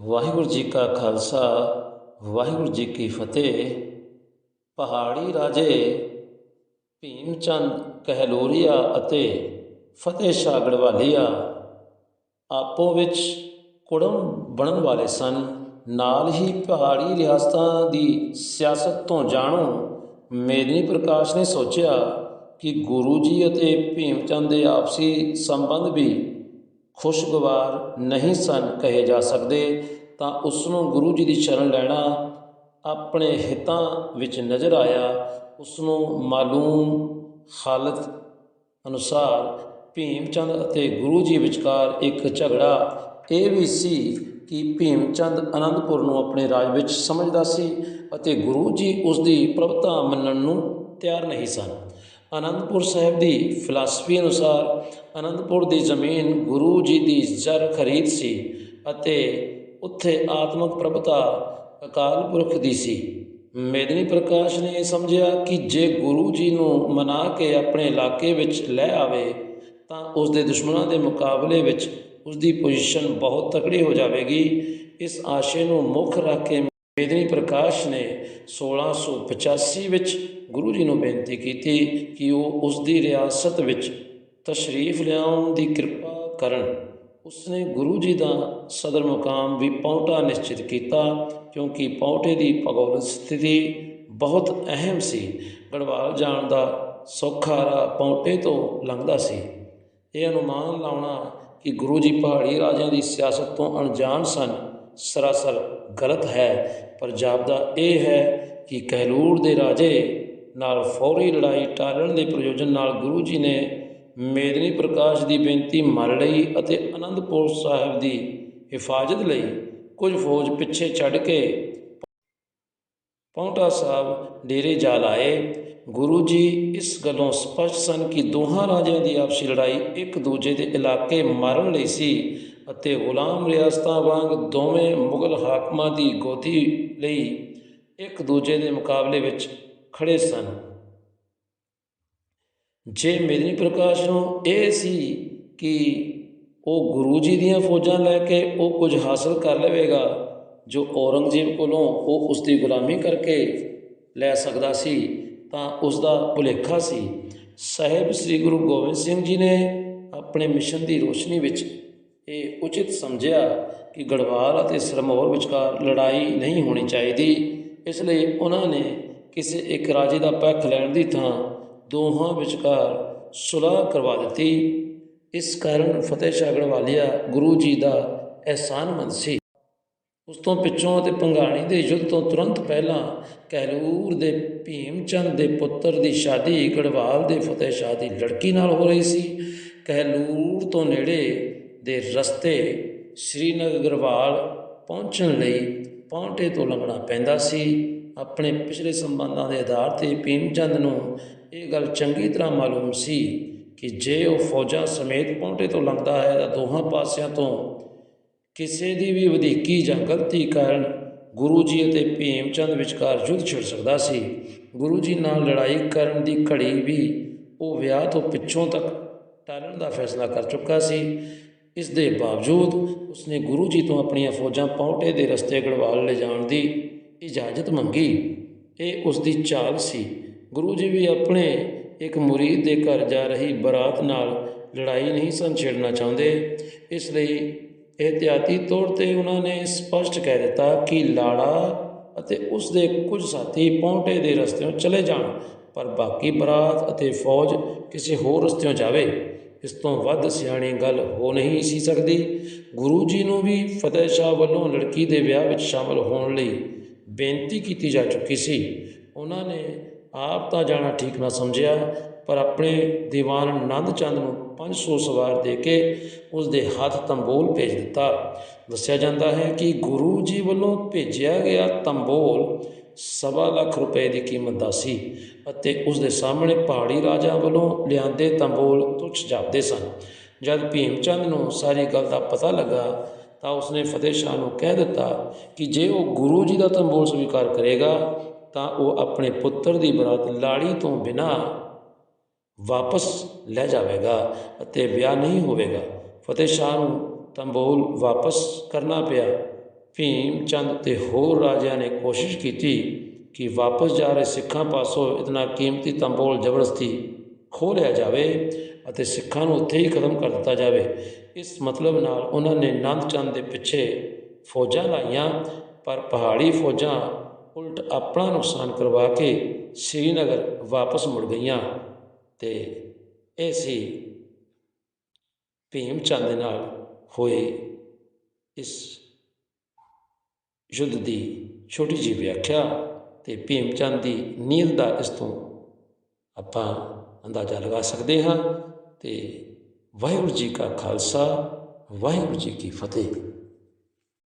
ਵਾਹਿਗੁਰੂ ਜੀ ਕਾ ਖਾਲਸਾ, ਵਾਹਿਗੁਰੂ ਜੀ ਕੀ ਫਤਿਹ। ਪਹਾੜੀ ਰਾਜੇ ਭੀਮ ਚੰਦ ਕਹਿਲੋਰੀਆ ਅਤੇ ਫਤਿਹ ਸ਼ਾਹ ਆਪੋ ਵਿੱਚ ਕੁੜਮ ਬਣਨ ਵਾਲੇ ਸਨ। ਨਾਲ ਹੀ ਪਹਾੜੀ ਰਿਆਸਤਾਂ ਦੀ ਸਿਆਸਤ ਤੋਂ ਜਾਣੂ ਮੇਦਨੀ ਪ੍ਰਕਾਸ਼ ਨੇ ਸੋਚਿਆ ਕਿ ਗੁਰੂ ਜੀ ਅਤੇ ਭੀਮ ਚੰਦ ਦੇ ਆਪਸੀ ਸੰਬੰਧ ਵੀ ਖੁਸ਼ਗਵਾਰ ਨਹੀਂ ਸਨ ਕਹੇ ਜਾ ਸਕਦੇ, ਤਾਂ ਉਸ ਨੂੰ ਗੁਰੂ ਜੀ ਦੀ ਸ਼ਰਨ ਲੈਣਾ ਆਪਣੇ ਹਿੱਤਾਂ ਵਿੱਚ ਨਜ਼ਰ ਆਇਆ। ਉਸ ਨੂੰ ਮਾਲੂਮ ਹਾਲਤ ਅਨੁਸਾਰ ਭੀਮ ਚੰਦ ਅਤੇ ਗੁਰੂ ਜੀ ਵਿਚਕਾਰ ਇੱਕ ਝਗੜਾ ਇਹ ਵੀ ਸੀ ਕਿ ਭੀਮ ਚੰਦ ਅਨੰਦਪੁਰ ਨੂੰ ਆਪਣੇ ਰਾਜ ਵਿੱਚ ਸਮਝਦਾ ਸੀ ਅਤੇ ਗੁਰੂ ਜੀ ਉਸ ਦੀ ਪ੍ਰਭਤਾ ਮੰਨਣ ਨੂੰ ਤਿਆਰ ਨਹੀਂ ਸਨ। ਅਨੰਦਪੁਰ ਸਾਹਿਬ ਦੀ ਫਿਲਾਸਫੀ ਅਨੁਸਾਰ ਅਨੰਦਪੁਰ ਦੀ ਜ਼ਮੀਨ ਗੁਰੂ ਜੀ ਦੀ ਜ਼ਰ ਖਰੀਦ ਸੀ ਅਤੇ ਉੱਥੇ ਆਤਮਿਕ ਪ੍ਰਭਤਾ ਅਕਾਲ ਪੁਰਖ ਦੀ ਸੀ। ਮੇਦਨੀ ਪ੍ਰਕਾਸ਼ ਨੇ ਇਹ ਸਮਝਿਆ ਕਿ ਜੇ ਗੁਰੂ ਜੀ ਨੂੰ ਮਨਾ ਕੇ ਆਪਣੇ ਇਲਾਕੇ ਵਿੱਚ ਲੈ ਆਵੇ, ਤਾਂ ਉਸ ਦੇ ਦੁਸ਼ਮਣਾਂ ਦੇ ਮੁਕਾਬਲੇ ਵਿੱਚ ਉਸ ਦੀ ਪੋਜੀਸ਼ਨ ਬਹੁਤ ਤਕੜੀ ਹੋ ਜਾਵੇਗੀ। ਇਸ ਆਸ਼ੇ ਨੂੰ ਮੁੱਖ ਰੱਖ ਕੇ ਮੇਦਨੀ ਪ੍ਰਕਾਸ਼ ਨੇ 1685 ਵਿੱਚ ਗੁਰੂ ਜੀ ਨੂੰ ਬੇਨਤੀ ਕੀਤੀ ਕਿ ਉਹ ਉਸ ਦੀ ਰਿਆਸਤ ਵਿੱਚ ਤਸ਼ਰੀਫ ਲਿਆਉਣ ਦੀ ਕਿਰਪਾ ਕਰਨ। ਉਸਨੇ ਗੁਰੂ ਜੀ ਦਾ ਸਦਰ ਮੁਕਾਮ ਵੀ ਪੌਂਟਾ ਨਿਸ਼ਚਿਤ ਕੀਤਾ, ਕਿਉਂਕਿ ਪੌਂਟੇ ਦੀ ਭੂਗੋਲਿਕ ਸਥਿਤੀ ਬਹੁਤ ਅਹਿਮ ਸੀ। ਗੜਵਾਲ ਜਾਣ ਦਾ ਸੌਖਾ ਰਾਹ ਪੌਂਟੇ ਤੋਂ ਲੰਘਦਾ ਸੀ। ਇਹ ਅਨੁਮਾਨ ਲਾਉਣਾ ਕਿ ਗੁਰੂ ਜੀ ਪਹਾੜੀ ਰਾਜਿਆਂ ਦੀ ਸਿਆਸਤ ਤੋਂ ਅਣਜਾਣ ਸਨ, ਸਰਾਸਰ ਗਲਤ ਹੈ। ਪਰ ਜਾਪਦਾ ਇਹ ਹੈ ਕਿ ਕਹਿਲੂਰ ਦੇ ਰਾਜੇ ਨਾਲ ਫੌਰੀ ਲੜਾਈ ਟਾਲਣ ਦੇ ਪ੍ਰਯੋਜਨ ਨਾਲ ਗੁਰੂ ਜੀ ਨੇ ਮੇਦਨੀ ਪ੍ਰਕਾਸ਼ ਦੀ ਬੇਨਤੀ ਮੰਨ ਲਈ ਅਤੇ ਅਨੰਦਪੁਰ ਸਾਹਿਬ ਦੀ ਹਿਫਾਜ਼ਤ ਲਈ ਕੁਝ ਫੌਜ ਪਿੱਛੇ ਛੱਡ ਕੇ ਪੌਂਟਾ ਸਾਹਿਬ ਡੇਰੇ ਜਾ ਲਾਏ। ਗੁਰੂ ਜੀ ਇਸ ਗੱਲੋਂ ਸਪਸ਼ਟ ਸਨ ਕਿ ਦੋਹਾਂ ਰਾਜਿਆਂ ਦੀ ਆਪਸੀ ਲੜਾਈ ਇੱਕ ਦੂਜੇ ਦੇ ਇਲਾਕੇ ਮਾਰਨ ਲਈ ਸੀ ਅਤੇ ਗੁਲਾਮ ਰਿਆਸਤਾਂ ਵਾਂਗ ਦੋਵੇਂ ਮੁਗਲ ਹਾਕਮਾਂ ਦੀ ਗੋਦੀ ਲਈ ਇੱਕ ਦੂਜੇ ਦੇ ਮੁਕਾਬਲੇ ਵਿੱਚ ਖੜੇ ਸਨ। ਜੇ ਮੇਦਨੀ ਪ੍ਰਕਾਸ਼ ਨੂੰ ਇਹ ਸੀ ਕਿ ਉਹ ਗੁਰੂ ਜੀ ਦੀਆਂ ਫੌਜਾਂ ਲੈ ਕੇ ਉਹ ਕੁਝ ਹਾਸਲ ਕਰ ਲਵੇਗਾ, ਜੋ ਔਰੰਗਜ਼ੇਬ ਕੋਲੋਂ ਉਹ ਉਸ ਦੀ ਗੁਲਾਮੀ ਕਰਕੇ ਲੈ ਸਕਦਾ ਸੀ, ਤਾਂ ਉਸ ਦਾ ਭੁਲੇਖਾ ਸੀ। ਸਾਹਿਬ ਸ੍ਰੀ ਗੁਰੂ ਗੋਬਿੰਦ ਸਿੰਘ ਜੀ ਨੇ ਆਪਣੇ ਮਿਸ਼ਨ ਦੀ ਰੋਸ਼ਨੀ ਵਿੱਚ ਇਹ ਉਚਿਤ ਸਮਝਿਆ ਕਿ ਗੜਵਾਲ ਅਤੇ ਸਰਮੌਰ ਵਿਚਕਾਰ ਲੜਾਈ ਨਹੀਂ ਹੋਣੀ ਚਾਹੀਦੀ। ਇਸ ਲਈ ਉਹਨਾਂ ਨੇ ਕਿਸੇ ਇੱਕ ਰਾਜੇ ਦਾ ਪੱਖ ਲੈਣ ਦੀ ਥਾਂ ਦੋਹਾਂ ਵਿਚਕਾਰ ਸੁਲ੍ਹਾ ਕਰਵਾ ਦਿੱਤੀ। ਇਸ ਕਾਰਨ ਫਤਿਹ ਸ਼ਾਹ ਗੜਵਾਲੀਆ ਗੁਰੂ ਜੀ ਦਾ ਅਹਿਸਾਨਮੰਦ ਸੀ। ਉਸ ਤੋਂ ਪਿੱਛੋਂ ਅਤੇ ਪੰਗਾਣੀ ਦੇ ਯੁੱਧ ਤੋਂ ਤੁਰੰਤ ਪਹਿਲਾਂ ਕਹਿਲੂਰ ਦੇ ਭੀਮ ਚੰਦ ਦੇ ਪੁੱਤਰ ਦੀ ਸ਼ਾਦੀ ਗੜਵਾਲ ਦੇ ਫਤਿਹ ਸ਼ਾਹ ਦੀ ਲੜਕੀ ਨਾਲ ਹੋ ਰਹੀ ਸੀ। ਕਹਿਲੂਰ ਤੋਂ ਨੇੜੇ ਦੇ ਰਸਤੇ ਸ੍ਰੀਨਗਰ ਗੜਵਾਲ ਪਹੁੰਚਣ ਲਈ ਪੌਂਟੇ ਤੋਂ ਲੰਘਣਾ ਪੈਂਦਾ ਸੀ। ਆਪਣੇ ਪਿਛਲੇ ਸੰਬੰਧਾਂ ਦੇ ਆਧਾਰ ਤੇ ਭੀਮ ਚੰਦ ਨੂੰ ਇਹ ਗੱਲ ਚੰਗੀ ਤਰ੍ਹਾਂ ਮਾਲੂਮ ਸੀ ਕਿ ਜੇ ਉਹ ਫੌਜਾਂ ਸਮੇਤ ਪੌਂਟੇ ਤੋਂ ਲੰਘਦਾ ਹੈ ਤਾਂ ਦੋਹਾਂ ਪਾਸਿਆਂ ਤੋਂ ਕਿਸੇ ਦੀ ਵੀ ਵਧੀਕੀ ਜਾਂ ਗਲਤੀ ਕਾਰਨ ਗੁਰੂ ਜੀ ਅਤੇ ਭੀਮ ਚੰਦ ਵਿਚਕਾਰ ਯੁੱਧ ਛਿੜ ਸਕਦਾ ਸੀ। ਗੁਰੂ ਜੀ ਨਾਲ ਲੜਾਈ ਕਰਨ ਦੀ ਘੜੀ ਵੀ ਉਹ ਵਿਆਹ ਤੋਂ ਪਿੱਛੋਂ ਤੱਕ ਟਾਲਣ ਦਾ ਫੈਸਲਾ ਕਰ ਚੁੱਕਾ ਸੀ। ਇਸ ਦੇ ਬਾਵਜੂਦ ਉਸਨੇ ਗੁਰੂ ਜੀ ਤੋਂ ਆਪਣੀਆਂ ਫੌਜਾਂ ਪੌਂਟੇ ਦੇ ਰਸਤੇ ਗੜਵਾਲ ਲੈ ਜਾਣ ਦੀ ਇਜਾਜ਼ਤ ਮੰਗੀ। ਇਹ ਉਸ ਦੀ ਚਾਲ ਸੀ। ਗੁਰੂ ਜੀ ਵੀ ਆਪਣੇ ਇੱਕ ਮੁਰੀਦ ਦੇ ਘਰ ਜਾ ਰਹੀ ਬਰਾਤ ਨਾਲ ਲੜਾਈ ਨਹੀਂ ਸਨ ਛੇੜਨਾ ਚਾਹੁੰਦੇ। ਇਸ ਲਈ ਇਹਤਿਆਤੀ ਤੌਰ ਤੇ ਉਹਨਾਂ ਨੇ ਸਪਸ਼ਟ ਕਹਿ ਦਿੱਤਾ ਕਿ ਲਾੜਾ ਅਤੇ ਉਸ ਦੇ ਕੁਝ ਸਾਥੀ ਪੌਂਟੇ ਦੇ ਰਸਤਿਓਂ ਚਲੇ ਜਾਣ, ਪਰ ਬਾਕੀ ਬਰਾਤ ਅਤੇ ਫੌਜ ਕਿਸੇ ਹੋਰ ਰਸਤਿਓਂ ਜਾਵੇ। ਇਸ ਤੋਂ ਵੱਧ ਸਿਆਣੀ ਗੱਲ ਹੋ ਨਹੀਂ ਸੀ ਸਕਦੀ। ਗੁਰੂ ਜੀ ਨੂੰ ਵੀ ਫਤਿਹ ਸ਼ਾਹ ਵੱਲੋਂ ਲੜਕੀ ਦੇ ਵਿਆਹ ਵਿੱਚ ਸ਼ਾਮਲ ਹੋਣ ਲਈ ਬੇਨਤੀ ਕੀਤੀ ਜਾ ਚੁੱਕੀ ਸੀ। ਉਹਨਾਂ ਨੇ ਆਪ ਤਾਂ ਜਾਣਾ ਠੀਕ ਨਾ ਸਮਝਿਆ, ਪਰ ਆਪਣੇ ਦੀਵਾਨ ਆਨੰਦ ਚੰਦ ਨੂੰ 500 ਸਵਾਰ ਦੇ ਕੇ ਉਸ ਦੇ ਹੱਥ ਤੰਬੋਲ ਭੇਜ ਦਿੱਤਾ। ਦੱਸਿਆ ਜਾਂਦਾ ਹੈ ਕਿ ਗੁਰੂ ਜੀ ਵੱਲੋਂ ਭੇਜਿਆ ਗਿਆ ਤੰਬੋਲ ਸਵਾ ਲੱਖ ਰੁਪਏ ਦੀ ਕੀਮਤ ਦਾ ਸੀ ਅਤੇ ਉਸ ਦੇ ਸਾਹਮਣੇ ਪਹਾੜੀ ਰਾਜਾ ਵੱਲੋਂ ਲਿਆਂਦੇ ਤੰਬੋਲ ਤੁੱਛ ਜਾਪਦੇ ਸਨ। ਜਦ ਭੀਮ ਚੰਦ ਨੂੰ ਸਾਰੀ ਗੱਲ ਦਾ ਪਤਾ ਲੱਗਾ ਤਾਂ ਉਸਨੇ ਫਤਿਹ ਸ਼ਾਹ ਨੂੰ ਕਹਿ ਦਿੱਤਾ ਕਿ ਜੇ ਉਹ ਗੁਰੂ ਜੀ ਦਾ ਤੰਬੋਲ ਸਵੀਕਾਰ ਕਰੇਗਾ, ਤਾਂ ਉਹ ਆਪਣੇ ਪੁੱਤਰ ਦੀ ਬਰਾਤ ਲਾੜੀ ਤੋਂ ਬਿਨਾ ਵਾਪਸ ਲੈ ਜਾਵੇਗਾ ਅਤੇ ਵਿਆਹ ਨਹੀਂ ਹੋਵੇਗਾ। ਫਤਿਹ ਸ਼ਾਹ ਨੂੰ ਤੰਬੋਲ ਵਾਪਸ ਕਰਨਾ ਪਿਆ। ਭੀਮ ਚੰਦ ਤੇ ਹੋਰ ਰਾਜਿਆਂ ਨੇ ਕੋਸ਼ਿਸ਼ ਕੀਤੀ ਕਿ ਵਾਪਸ ਜਾ ਰਹੇ ਸਿੱਖਾਂ ਪਾਸੋਂ ਇਤਨਾ ਕੀਮਤੀ ਤੰਬੋਲ ਜ਼ਬਰਦਸਤੀ ਖੋਹ ਲਿਆ ਜਾਵੇ ਅਤੇ ਸਿੱਖਾਂ ਨੂੰ ਉੱਥੇ ਹੀ ਖਤਮ ਕਰ ਦਿੱਤਾ ਜਾਵੇ। ਇਸ ਮਤਲਬ ਨਾਲ ਉਹਨਾਂ ਨੇ ਨੰਦ ਚੰਦ ਦੇ ਪਿੱਛੇ ਫੌਜਾਂ ਲਾਈਆਂ, ਪਰ ਪਹਾੜੀ ਫੌਜਾਂ ਉਲਟ ਆਪਣਾ ਨੁਕਸਾਨ ਕਰਵਾ ਕੇ ਸ੍ਰੀਨਗਰ ਵਾਪਸ ਮੁੜ ਗਈਆਂ ਤੇ ਇਹ ਸੀ ਭੀਮ ਚੰਦ ਦੇ ਨਾਲ ਹੋਏ ਇਸ ਯੁੱਧ ਦੀ ਛੋਟੀ ਜਿਹੀ ਵਿਆਖਿਆ ਤੇ ਭੀਮ ਚੰਦ ਦੀ ਨੀਂਦ ਦਾ ਇਸ ਤੋਂ ਆਪਾਂ ਅੰਦਾਜ਼ਾ ਲਗਾ ਸਕਦੇ ਹਾਂ ਤੇ ਵਾਹਿਗੁਰੂ ਜੀ ਕਾ ਖਾਲਸਾ ਵਾਹਿਗੁਰੂ ਜੀ ਕੀ ਫਤਿਹ।